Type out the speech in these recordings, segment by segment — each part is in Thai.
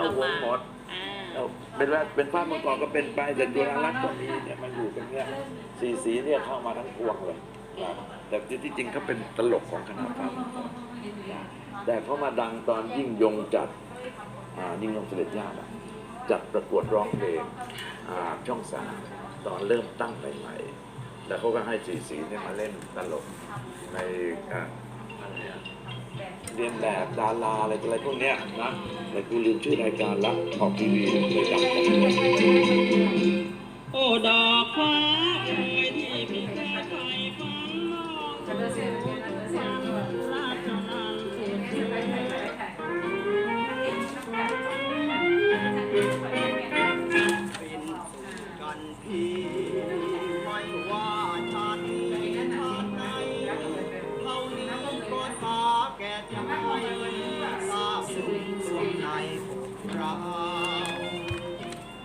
เข้าหงหมดอ่าเอาเป็นว่าเป็นภาพเมื่อก่อนก็เป็นไปแต่จุฬาลักษณ์ก็มีเนี่ยมันอยู่เป็นเนี่ยสีสีเนี่ยเข้ามาทั้งพวงเลยนะแต่ที่จริงเขาเป็นตลกของคณะภาพมังกรนะแต่เขามาดังตอนยิ่งยงจัดอ่ายิ่งยงเสด็จย่าอะจัดประกวดร้องเพลงอ่าช่องสามตอนเริ่มตั้งใหม่ๆแล้วเขาก็ให้สีสีเนี่ยมาเล่นตลกในอ่าอะไรอะเรียนแบบดาราอะไรอะไรพวกเนี้ยนะแต่กูลืมชื่อรายการละออกทีวีเลยดังโอ้ดอกฟ้าเอ่ยที่พี่เคยใฝ่ฝันมองดูราชนันเป็นสุขกันพี่ไม่ว่าชาติ ทราบซึ้งส่วนในของเรา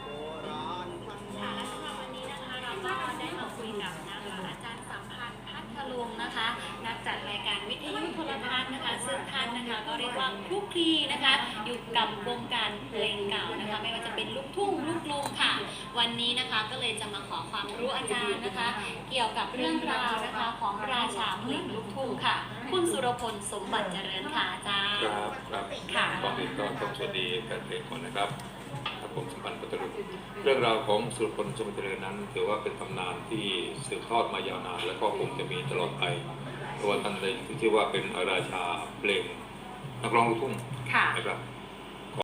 โบราณท่านค่ะว่าและสำหรับวันนี้นะคะ เราก็ได้มาคุยกับนะคะอาจารย์สัมพันธ์พัทลุงนะคะ นักจัดรายการวิทยุโทรทัศน์นะคะซึ่งท่านนะคะก็เรียกว่าคลุกคลีนะคะ อยู่กับวงการเพ วันนี้นะคะก็เลยจะมาขอความรู้อาจารย์นะคะ เกี่ยวกับเรื่องราวนะคะของราชาเพลงลูกทุ่งค่ะ คุณสุรพลสมบัติเจริญค่ะอาจารย์ครับครับค่ะก่อนอื่นก็ต้องสวัสดีแฟนเพลงก่อนนะครับครับผมสัมพันธ์ปัตตรุเรื่องราวของสุรพลสมบัติเจริญนั้นถือว่าเป็นตำนานที่สืบทอดมายาวนาน และก็คงจะมีตลอดไปเพราะว่าท่านได้ที่ชื่อว่าเป็นราชาเพลงนักร้องลูกทุ่งค่ะนะครับ